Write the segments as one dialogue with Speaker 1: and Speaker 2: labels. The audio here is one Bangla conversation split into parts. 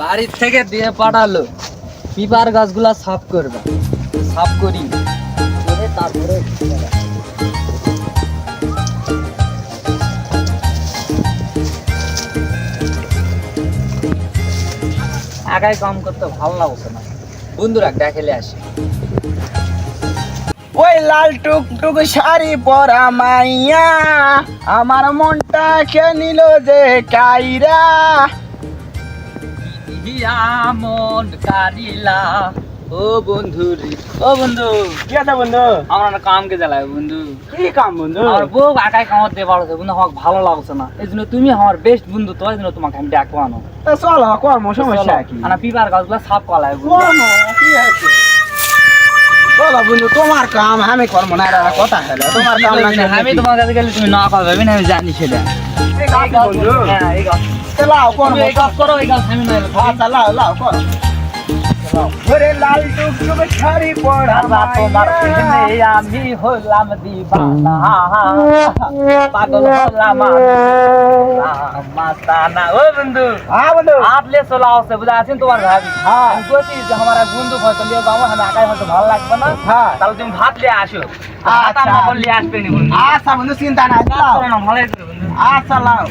Speaker 1: বাড়ির থেকে দিয়ে পাঠালো। পিপার গাছগুলা সাফ করবে। সাফ করি। করে তারপরে একাই কাম করতে ভালো লাগছে না। বন্ধুরা দেখেলে আসি।
Speaker 2: ওই লাল টুকটুক শাড়ি পরা মাইয়া, আমার মনটা কে নিল যে কাইরা।
Speaker 1: মন কারিলা ও বন্ধু রে। ও বন্ধু
Speaker 2: কি আছে বন্ধু?
Speaker 1: আমার কামকে জ্বালায় বন্ধু?
Speaker 2: কি কাম বন্ধু?
Speaker 1: আমার বউ একাই কামাতে পারছে বন্ধু ভালো লাগছে না। এই জন্য তুমি আমার বেস্ট বন্ধু তো এই জন্য তোমাকে আমি ডাকবো আনো।
Speaker 2: চলো কর্ম সমস্যা কি?
Speaker 1: আনা পিপার গাছগুলো সাফ কলায়
Speaker 2: কি আছে? চলো বন্ধু তোমার কাম আমি কর্ম না কথা হলো। তোমার কাম
Speaker 1: আমি তোমার কাছে গেলে তুমি না করবে আমি জানি সেটা।
Speaker 2: বন্ধু।
Speaker 1: হ্যাঁ এই গাছ।
Speaker 2: আচ্ছা, লাও
Speaker 1: কোন এই কাজ করো এই কাজ আমি না
Speaker 2: আচ্ছা লাও লাও কর ওরে লাল টুকটুক শাড়ি পরা
Speaker 1: তোমার প্রেমে আমি হলাম দিবানা। পাগল হলাম মাস্তানা ও বন্ধু
Speaker 2: হ্যাঁ বন্ধু।
Speaker 1: আপলে সোলা আছে বুঝা আছেন তোমার ভাই?
Speaker 2: হ্যাঁ।
Speaker 1: বলছি আমার বন্ধু ভালো লাগবে না।
Speaker 2: হ্যাঁ।
Speaker 1: তাহলে তুমি ভাত নিয়ে আসো।
Speaker 2: আচ্ছা।
Speaker 1: আসবে
Speaker 2: আচ্ছা বন্ধু চিন্তা নাই আচ্ছা লাও।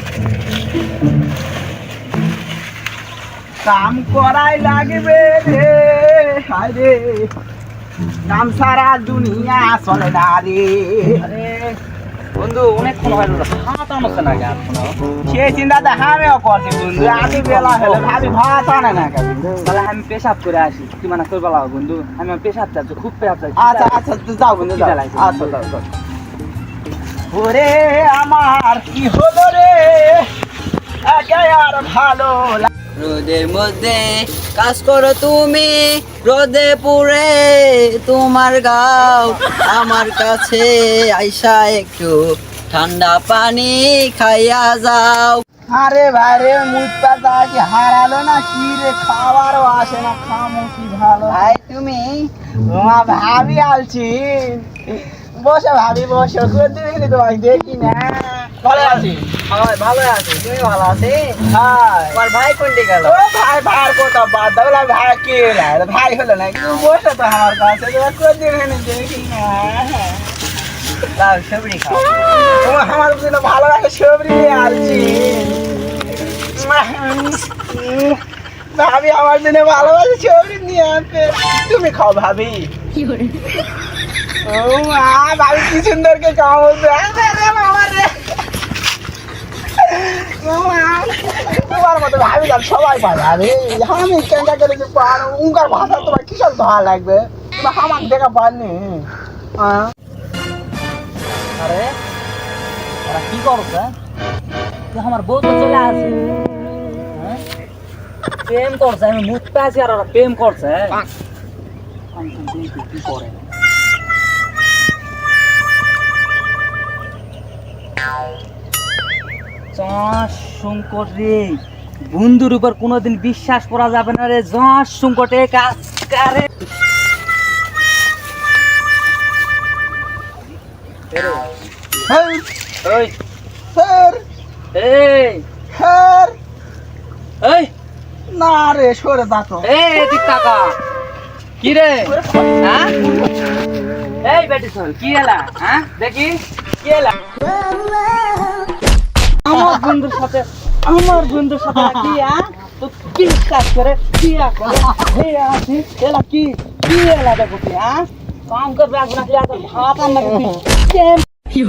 Speaker 2: কাম করাই লাগবে রে হায় রে। কাম সারা দুনিয়া চলে না রে।
Speaker 1: আরে বন্ধু অনেকক্ষণ ভাত আনছে না কে এখনও
Speaker 2: সে চিন্তা তো করছি বন্ধু। আদি বেলা হলে ভাবি ভাত আনে না কে
Speaker 1: তাহলে আমি পেশাব করে আসি। কি মানে করবে লাগো বন্ধু? আমি পেশাব চাচ্ছি খুব পেশাব চাচ্ছি
Speaker 2: আচ্ছা আচ্ছা তুই যাও বন্ধু যাও। আচ্ছা যাও যাও। ওরে আমার কি হলো রে? একে আর ভালো
Speaker 1: রোদের মধ্যে কাজ করো তুমি রোদে পুরে তোমার গাও। আমার কাছে আইসা একটু ঠান্ডা পানি খাইয়া যাও।
Speaker 2: আরে ভাই রে মুখটা কি হারালো না কি রে? খাবারও আসে না খামো কি ভালো? ভাই তুমি? তোমার ভাবি আলছি। বসে ভাবি বসে। কদিন তোমাকে দেখি না। ভালো আছি।
Speaker 1: আমার ভালো আছে? তুমি ভালো আছে?
Speaker 2: হ্যাঁ
Speaker 1: তোমার ভাই কোনটি গেল?
Speaker 2: ও ভাই ভাই কোথা বাদ দাও? না ভাই কে? লাই ভাই হলো না কিন্তু বসে তো আমার কাছে তোমার কদিন হলে দেখি না
Speaker 1: দাও সবরি খাও।
Speaker 2: তোমার আমার জন্য ভালো লাগে সবরি আলছি ভাবি আমার জন্য ভালোবাসে সবরি নিয়ে আসবে তুমি খাও ভাবি। ও মা ভাবি কি সুন্দর কে খাও বলছে আরে রে বাবা রে ও মা, তোমার গাল সবাই পায়। ভাবি আমি কেনটা করে যে পারো উনকার ভাষা তোমার কিসব ভালো লাগবে? তোমার আমার দেখা পাননি। হ্যাঁ?
Speaker 1: আরে, ওরা কি করছে যে আমার বউ তো চলে আসে হ্যাঁ? প্রেম করছে, আমি মুখ পেয়েছি আর ওরা প্রেম করছে। কি করে। চাষ সংকট রে। বন্ধুর উপর কোনোদিন বিশ্বাস করা যাবে না রে। যশ সংকটে কাজ করে।
Speaker 2: হেই, স্যার
Speaker 1: এই।
Speaker 2: স্যার
Speaker 1: এই।
Speaker 2: না রে সরে যাতো
Speaker 1: এই কি রে? হ্যাঁ? এই বেটি শোন কি এলা? হ্যাঁ? দেখি কি এলা? আমার বন্ধুর সাথে আমার বন্ধুর সাথে কি হ্যাঁ তো কি কাজ করে? কি করে? হে আসি এলা কি? কি এলা দেখো কি কাম করবে আসবে না কি ভাত আনবে কি